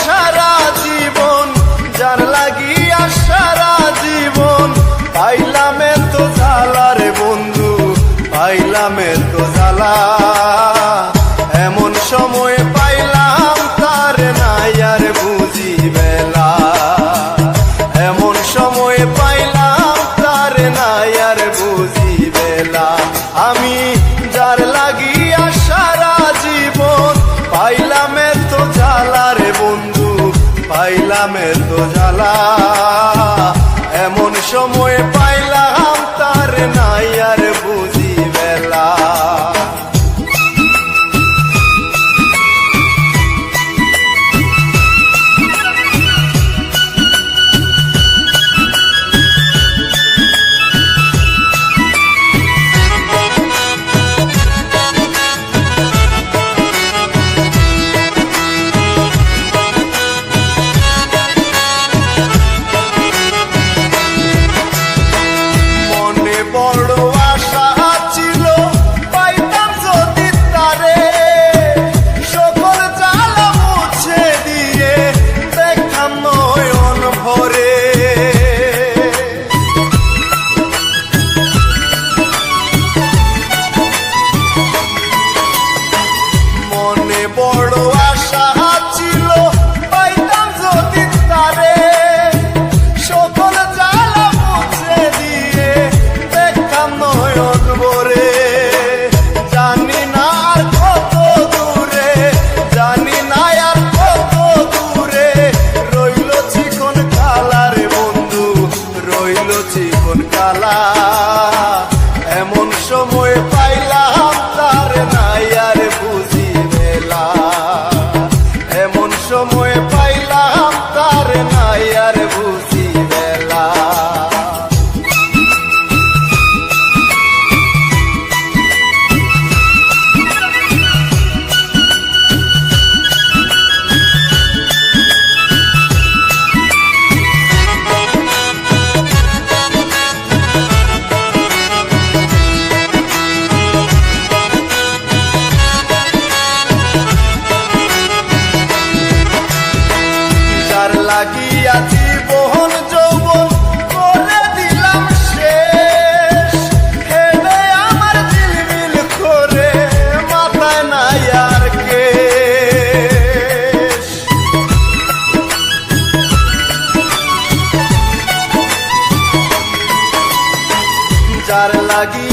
সারা জীবন, যার লাগিয়া সারা জীবন, পাইলাম তো জ্বালা রে বন্ধু, পাইলাম তো জালা এমন সময় পাইলাম তার নাই আর বুঝি বেলা। এমন সময় পাই বন্ধু পাইলাম তো জ্বালা। এমন সময় পাইলাম তার নাই। পাইলাম তার নাই আর বুঝ Águia.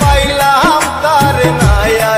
পাইলাম তার নায়া।